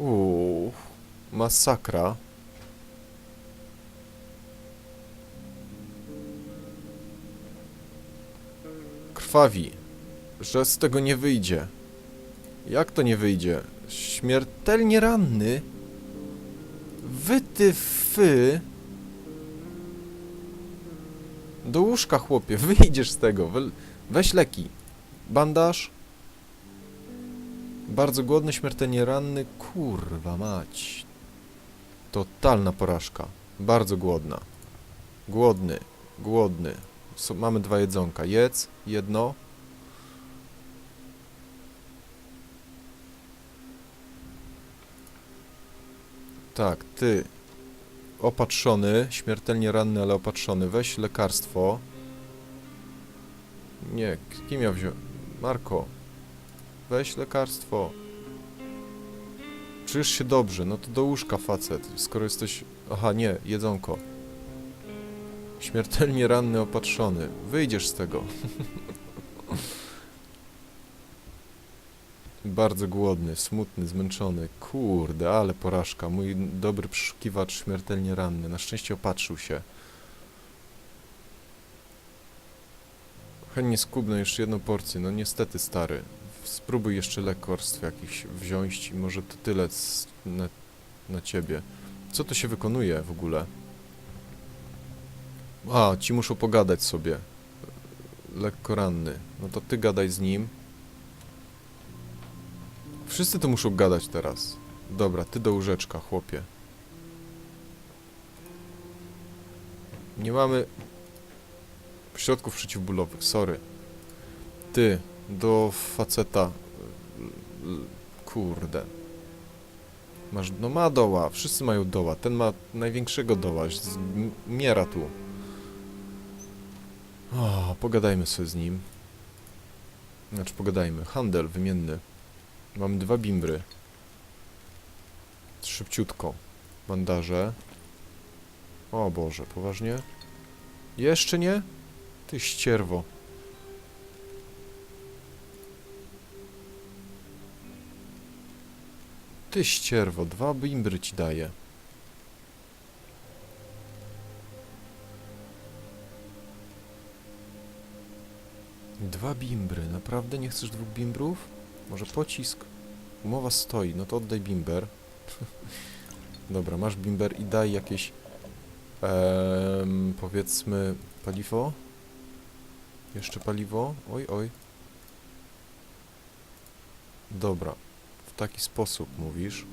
Uuu, masakra. Krwawi, że z tego nie wyjdzie. Jak to nie wyjdzie? Śmiertelnie ranny? Wy ty fy. Do łóżka, chłopie, wyjdziesz z tego. We- Weź leki. Bandaż. Bardzo głodny, śmiertelnie ranny. Kurwa mać. Totalna porażka. Bardzo głodna. Głodny. Głodny. So, mamy dwa jedzonka. Jedz. Jedno. Tak, ty. Opatrzony. Śmiertelnie ranny, ale opatrzony. Weź lekarstwo. Nie, kim ja wziąłem? Marko. Weź lekarstwo. Czujesz się dobrze, no to do łóżka facet, skoro jesteś... Aha, nie, jedzonko. Śmiertelnie ranny, opatrzony. Wyjdziesz z tego. Bardzo głodny, smutny, zmęczony. Kurde, ale porażka. Mój dobry przeszukiwacz śmiertelnie ranny. Na szczęście opatrzył się. Chętnie skubnę jeszcze jedną porcję. No niestety, stary. Spróbuj jeszcze lekarstw jakichś wziąć i może to tyle na, na ciebie. Co to się wykonuje w ogóle? A, ci muszą pogadać sobie. Lekko ranny. No to ty gadaj z nim. Wszyscy to muszą gadać teraz. Dobra, ty do łóżeczka, chłopie. Nie mamy środków przeciwbólowych, sorry. Ty, do faceta. Kurde. Masz, no ma doła, wszyscy mają doła. Ten ma największego doła, z- m- miera tu. O, pogadajmy sobie z nim. Znaczy, pogadajmy. Handel wymienny. Mamy dwa bimbry. Szybciutko. Bandaże. O Boże, poważnie? Jeszcze nie? Ty ścierwo. Ty ścierwo, dwa bimbry ci daję. Dwa bimbry, naprawdę nie chcesz dwóch bimbrów? Może pocisk? Umowa stoi, no to oddaj bimber. Dobra, masz bimber i daj jakieś em, powiedzmy paliwo. Jeszcze paliwo? Oj, oj. Dobra, taki sposób mówisz.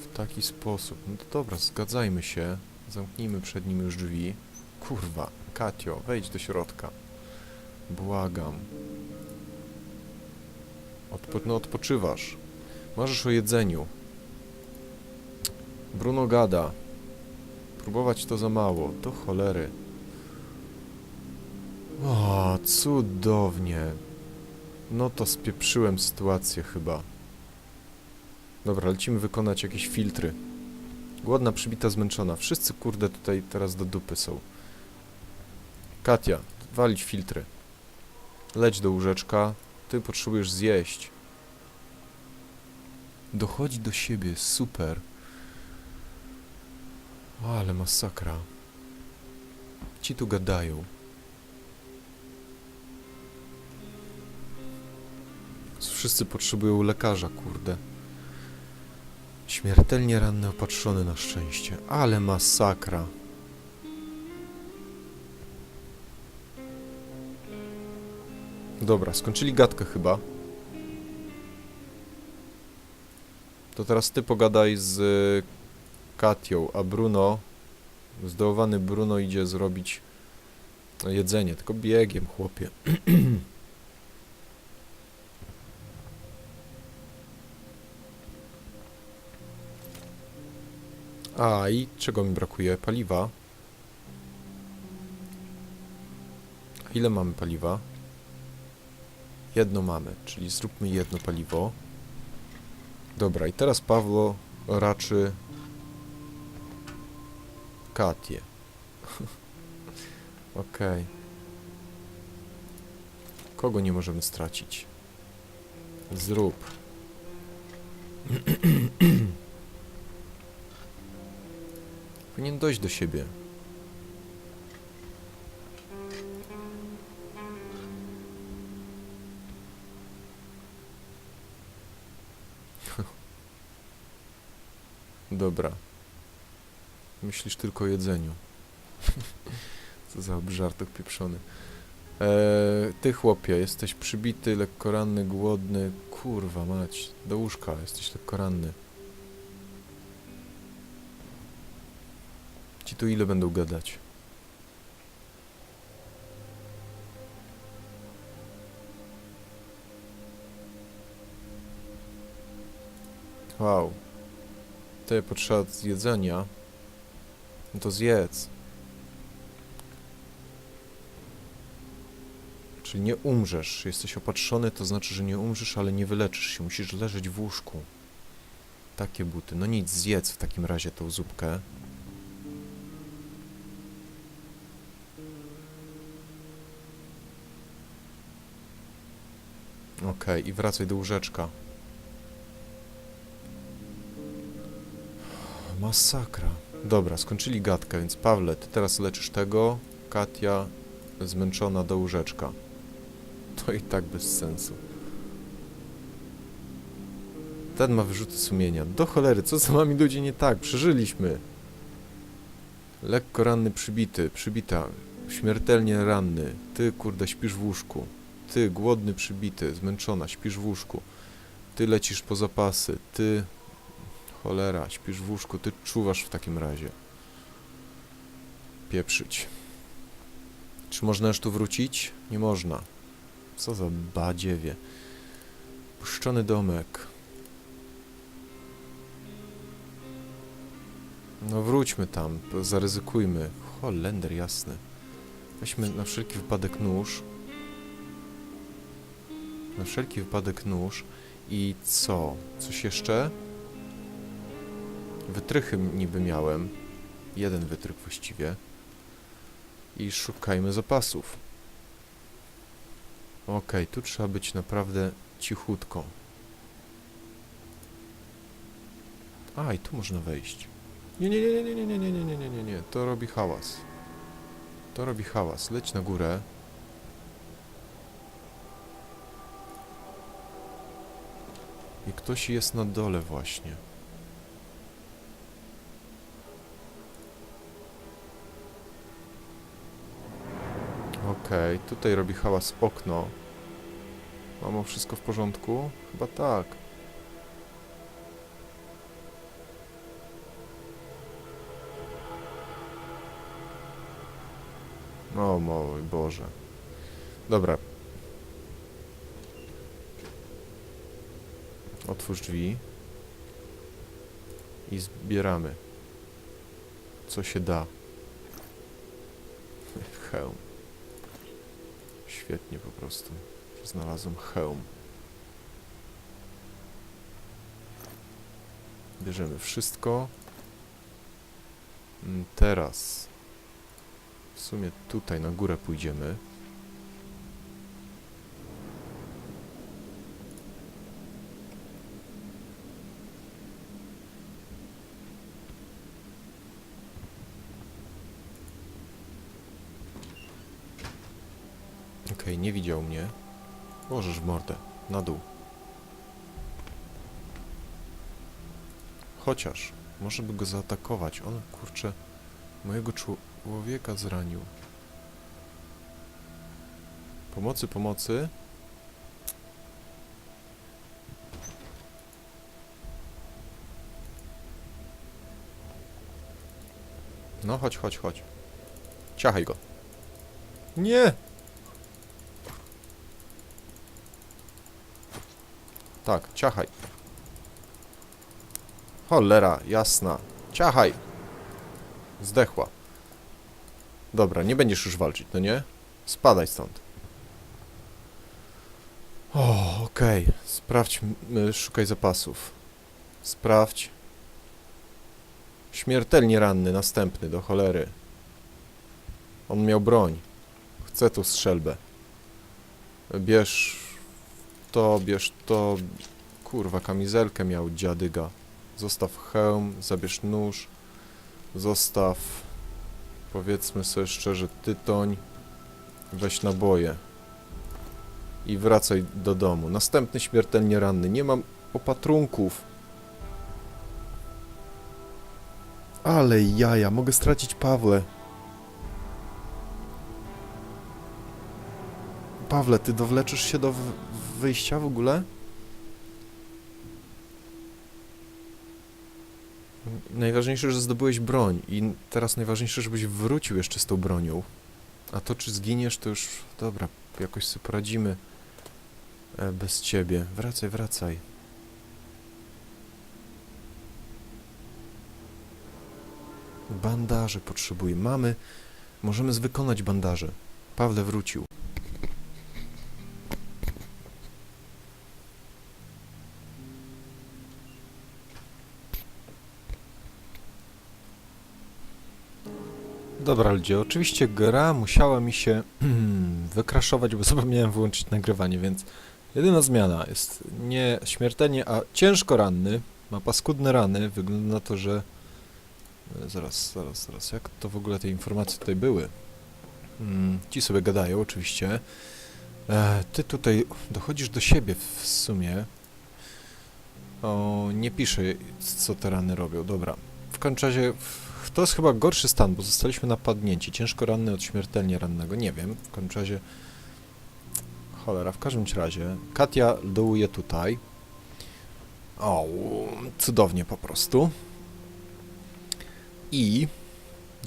W taki sposób. No to dobra, zgadzajmy się. Zamknijmy przed nim już drzwi. Kurwa, Katio, wejdź do środka. Błagam. Odpo no odpoczywasz. Marzysz o jedzeniu. Bruno gada. Próbować to za mało. Do cholery. O, cudownie. No to spieprzyłem sytuację chyba. Dobra, lecimy wykonać jakieś filtry. Głodna, przybita, zmęczona. Wszyscy kurde tutaj teraz do dupy są. Katia, walić filtry. Leć do łóżeczka. Ty potrzebujesz zjeść. Dochodzi do siebie, super. O, ale masakra. Ci tu gadają. Wszyscy potrzebują lekarza, kurde. Śmiertelnie ranny, opatrzony na szczęście. Ale masakra. Dobra, skończyli gadkę chyba. To teraz ty pogadaj z y, Katią, a Bruno, zdołowany Bruno idzie zrobić jedzenie, tylko biegiem, chłopie. A, i czego mi brakuje? Paliwa. Ile mamy paliwa? Jedno mamy, czyli zróbmy jedno paliwo. Dobra, i teraz Pawlo raczy Katię. Okej. Kogo nie możemy stracić? Zrób. Powinien dojść do siebie. Dobra. Myślisz tylko o jedzeniu. Co za obżartok pieprzony. Eee, ty chłopie, jesteś przybity, lekko ranny, głodny. Kurwa mać, do łóżka, jesteś lekko ranny. Tu ile będą gadać? Wow. Ty potrzeba jedzenia. No to zjedz. Czyli nie umrzesz. Jesteś opatrzony, to znaczy, że nie umrzesz, ale nie wyleczysz się. Musisz leżeć w łóżku. Takie buty. No nic, zjedz w takim razie tą zupkę. Okej, i wracaj do łóżeczka. Masakra. Dobra, skończyli gadkę, więc Pawle, ty teraz leczysz tego, Katia zmęczona do łóżeczka. To i tak bez sensu. Ten ma wyrzuty sumienia. Do cholery, co z nami ludzi nie tak? Przeżyliśmy. Lekko ranny przybity, przybita, śmiertelnie ranny. Ty, kurde, śpisz w łóżku. Ty, głodny przybity, zmęczona, śpisz w łóżku. Ty lecisz po zapasy. Ty, cholera, śpisz w łóżku. Ty czuwasz w takim razie. Pieprzyć. Czy można już tu wrócić? Nie można. Co za badziewie. Puszczony domek. No wróćmy tam, zaryzykujmy. Holender jasny. Weźmy na wszelki wypadek nóż. Na wszelki wypadek nóż. I co? Coś jeszcze? Wytrychy niby miałem. Jeden wytrych właściwie. I szukajmy zapasów. Okej, tu trzeba być naprawdę cichutko. A, i tu można wejść. Nie, nie, nie, nie, nie, nie, nie, nie, nie, nie, nie, nie, to robi hałas. To robi hałas. Leć na górę. I ktoś jest na dole właśnie. Okej, tutaj robi hałas okno. Mamo, wszystko w porządku? Chyba tak. O mój Boże. Dobra. Otwórz drzwi. I zbieramy. Co się da. Hełm. Świetnie po prostu. Znalazłem hełm. Bierzemy wszystko. Mm, Teraz w sumie tutaj na górę pójdziemy. Nie widział mnie. Możesz w mordę. Na dół. Chociaż, może by go zaatakować. On, kurczę, mojego człowieka zranił. Pomocy, pomocy. No, chodź, chodź, chodź. Ciachaj go. Nie! Tak, ciachaj. Cholera, jasna. Ciachaj. Zdechła. Dobra, nie będziesz już walczyć, no nie? Spadaj stąd. O, okej. Sprawdź, m- y, szukaj zapasów. Sprawdź. Śmiertelnie ranny, następny, do cholery. On miał broń. Chcę tu strzelbę. Bierz to, bierz to. Kurwa, kamizelkę miał dziadyga. Zostaw hełm, zabierz nóż. Zostaw, powiedzmy sobie szczerze, tytoń. Weź naboje. I wracaj do domu. Następny śmiertelnie ranny. Nie mam opatrunków. Ale jaja, mogę stracić Pawle. Pawle, ty dowleczysz się do wyjścia w ogóle? Najważniejsze, że zdobyłeś broń i teraz najważniejsze, żebyś wrócił jeszcze z tą bronią. A to, czy zginiesz, to już... Dobra, jakoś sobie poradzimy e, bez ciebie. Wracaj, wracaj. Bandaże potrzebuję. Mamy... Możemy wykonać bandaże. Pawle wrócił. Dobra ludzie, oczywiście gra musiała mi się wykraszować, bo zapomniałem wyłączyć nagrywanie, więc jedyna zmiana jest nie śmiertelnie, a ciężko ranny, ma paskudne rany, wygląda na to, że... e, Zaraz, zaraz, zaraz, jak to w ogóle te informacje tutaj były? Mm, ci sobie gadają oczywiście. E, ty tutaj dochodzisz do siebie w sumie. O, nie pisze co te rany robią, dobra. W każdym razie w- to jest chyba gorszy stan, bo zostaliśmy napadnięci. Ciężko ranny od śmiertelnie rannego, nie wiem. W każdym razie... Cholera, w każdym razie. Katia dołuje tutaj. O, cudownie po prostu. I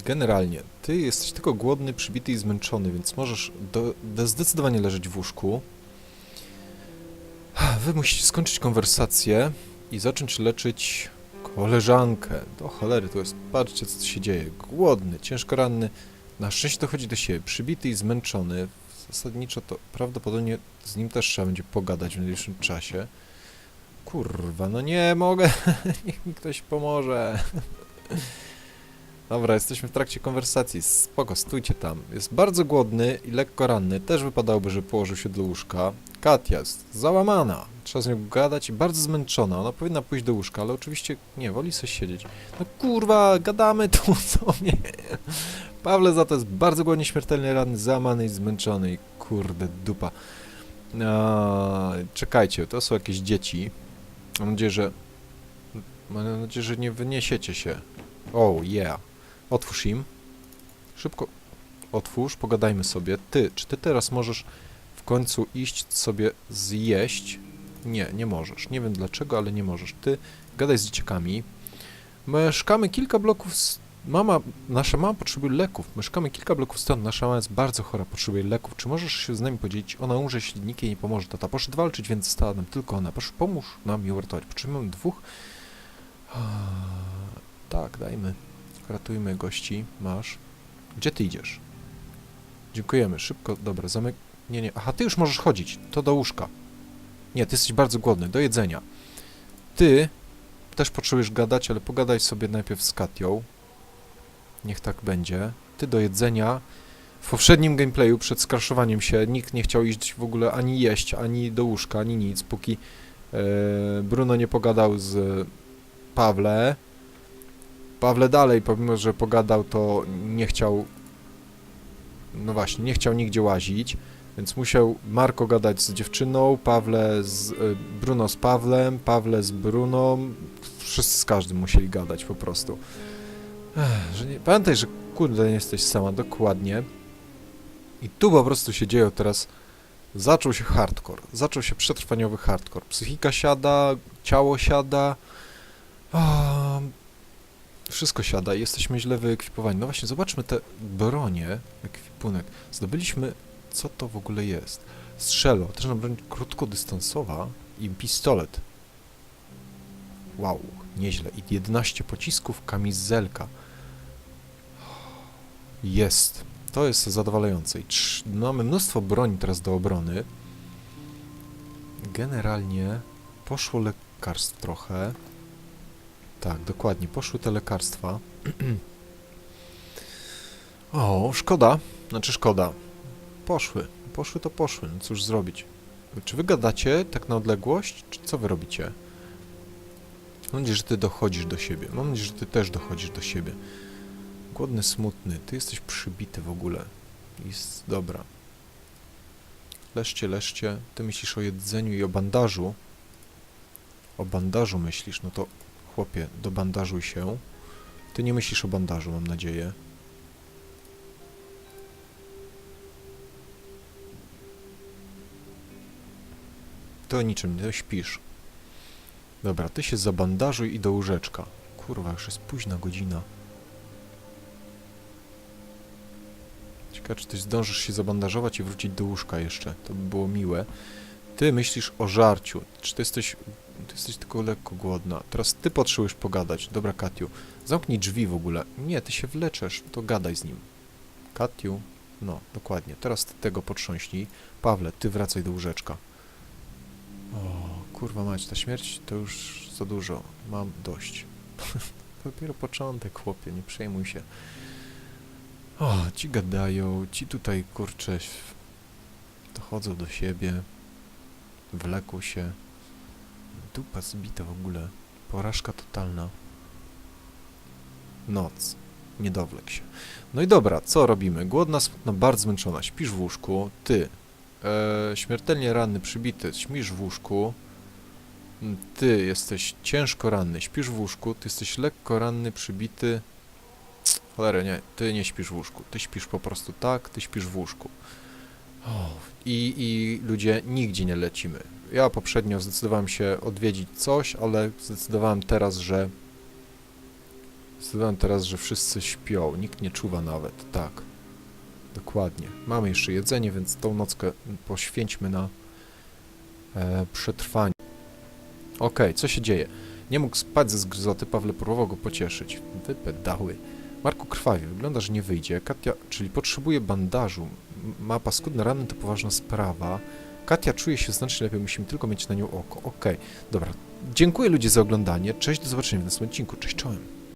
generalnie, ty jesteś tylko głodny, przybity i zmęczony, więc możesz do, do zdecydowanie leżeć w łóżku. Wy musicie skończyć konwersację i zacząć leczyć koleżankę. Do cholery to jest. Patrzcie, co się dzieje. Głodny, ciężko ranny. Na szczęście dochodzi do siebie. Przybity i zmęczony. Zasadniczo to prawdopodobnie z nim też trzeba będzie pogadać w najbliższym czasie. Kurwa, no nie mogę. Niech mi ktoś pomoże. Dobra, jesteśmy w trakcie konwersacji. Spoko, stójcie tam. Jest bardzo głodny i lekko ranny. Też wypadałoby, że położył się do łóżka. Katia jest załamana. Trzeba z nią gadać i bardzo zmęczona. Ona powinna pójść do łóżka, ale oczywiście nie, woli sobie siedzieć. No kurwa, gadamy tu sobie. Pawle za to jest bardzo głodnie, śmiertelnie ranny, załamany i zmęczony i kurde dupa. A, czekajcie, to są jakieś dzieci. Mam nadzieję, że... Mam nadzieję, że nie wyniesiecie się. Oh, yeah. Otwórz im. Szybko otwórz, pogadajmy sobie. Ty, czy ty teraz możesz w końcu iść sobie zjeść? Nie, nie możesz. Nie wiem dlaczego, ale nie możesz. Ty gadaj z dzieciakami. Mieszkamy kilka bloków z... Mama, nasza mama potrzebuje leków. Mieszkamy kilka bloków stąd. Nasza mama jest bardzo chora, potrzebuje leków. Czy możesz się z nami podzielić? Ona umrze, jeśli nikt jej nie pomoże. Tata poszedł walczyć, więc została nam tylko ona. Proszę, pomóż nam ją uratować. Potrzebujemy dwóch... Tak, dajmy. Ratujmy gości. Masz. Gdzie ty idziesz? Dziękujemy. Szybko. Dobra, zamek... Nie, nie. Aha, ty już możesz chodzić. To do łóżka. Nie, ty jesteś bardzo głodny. Do jedzenia. Ty też potrzebujesz gadać, ale pogadaj sobie najpierw z Katią. Niech tak będzie. Ty do jedzenia. W poprzednim gameplayu przed skraszowaniem się nikt nie chciał iść w ogóle ani jeść, ani do łóżka, ani nic, póki e, Bruno nie pogadał z Pawle. Pawle dalej, pomimo że pogadał, to nie chciał. No właśnie, nie chciał nigdzie łazić, więc musiał Marko gadać z dziewczyną, Pawle z. y, Bruno z Pawlem, Pawle z Bruną. Wszyscy z każdym musieli gadać po prostu. Ech, że nie, pamiętaj, że kurde nie jesteś sama, dokładnie. I tu po prostu się dzieje teraz. Zaczął się hardcore. Zaczął się przetrwaniowy hardcore. Psychika siada, ciało siada. A, wszystko siada i jesteśmy źle wyekwipowani. No właśnie, zobaczmy te bronie, ekwipunek. Zdobyliśmy, co to w ogóle jest. Strzelo, też na broń krótkodystansowa i pistolet. Wow, nieźle. I 11 pocisków, kamizelka. Jest. To jest zadowalające. I trz- mamy mnóstwo broni teraz do obrony. Generalnie poszło lekarstw trochę. Tak, dokładnie. Poszły te lekarstwa. o, szkoda. Znaczy szkoda. Poszły. Poszły to poszły. No cóż zrobić. Czy wy gadacie tak na odległość, czy co wy robicie? Mam nadzieję, że ty dochodzisz do siebie. Mam nadzieję, że ty też dochodzisz do siebie. Głodny, smutny. Ty jesteś przybity w ogóle. Jest dobra. Leszcie, leszcie. Ty myślisz o jedzeniu i o bandażu. O bandażu myślisz. No to chłopie, do bandażuj się. Ty nie myślisz o bandażu, mam nadzieję. Ty o niczym, nie śpisz. Dobra, ty się zabandażuj i do łóżeczka. Kurwa, już jest późna godzina. Ciekawe, czy ty zdążysz się zabandażować i wrócić do łóżka jeszcze. To by było miłe. Ty myślisz o żarciu. Czy ty jesteś... Ty jesteś tylko lekko głodna. Teraz ty potrzebujesz pogadać. Dobra, Katiu. Zamknij drzwi w ogóle. Nie, ty się wleczesz. To gadaj z nim. Katiu. No, dokładnie. Teraz ty tego potrząśnij. Pawle, ty wracaj do łóżeczka. O, kurwa mać, ta śmierć to już za dużo. Mam dość. to dopiero początek, chłopie, nie przejmuj się. O, ci gadają, ci tutaj, kurczę, dochodzą do siebie, wlekł się. Dupa zbita w ogóle. Porażka totalna. Noc. Nie dowlek się. No i dobra, co robimy? Głodna, smutna, bardzo zmęczona. Śpisz w łóżku. Ty, e, śmiertelnie ranny, przybity, śmisz w łóżku. Mm, Ty jesteś ciężko ranny, śpisz w łóżku. Ty jesteś lekko ranny, przybity. Cholera, nie, ty nie śpisz w łóżku. Ty śpisz po prostu tak, ty śpisz w łóżku. I, I ludzie, nigdzie nie lecimy. Ja poprzednio zdecydowałem się odwiedzić coś, ale zdecydowałem teraz, że zdecydowałem teraz, że wszyscy śpią. Nikt nie czuwa nawet, tak. Dokładnie. Mamy jeszcze jedzenie, więc tą nockę poświęćmy na e, przetrwanie. Okej, co się dzieje? Nie mógł spać ze zgryzoty, Pawle próbował go pocieszyć. Wypedały. Marku krwawi, wygląda, że nie wyjdzie. Katia, czyli potrzebuje bandażu. Ma paskudne rany, to poważna sprawa. Katia czuje się znacznie lepiej, musimy tylko mieć na nią oko. Okej, dobra. Dziękuję ludzie za oglądanie. Cześć, do zobaczenia w następnym odcinku. Cześć, czołem.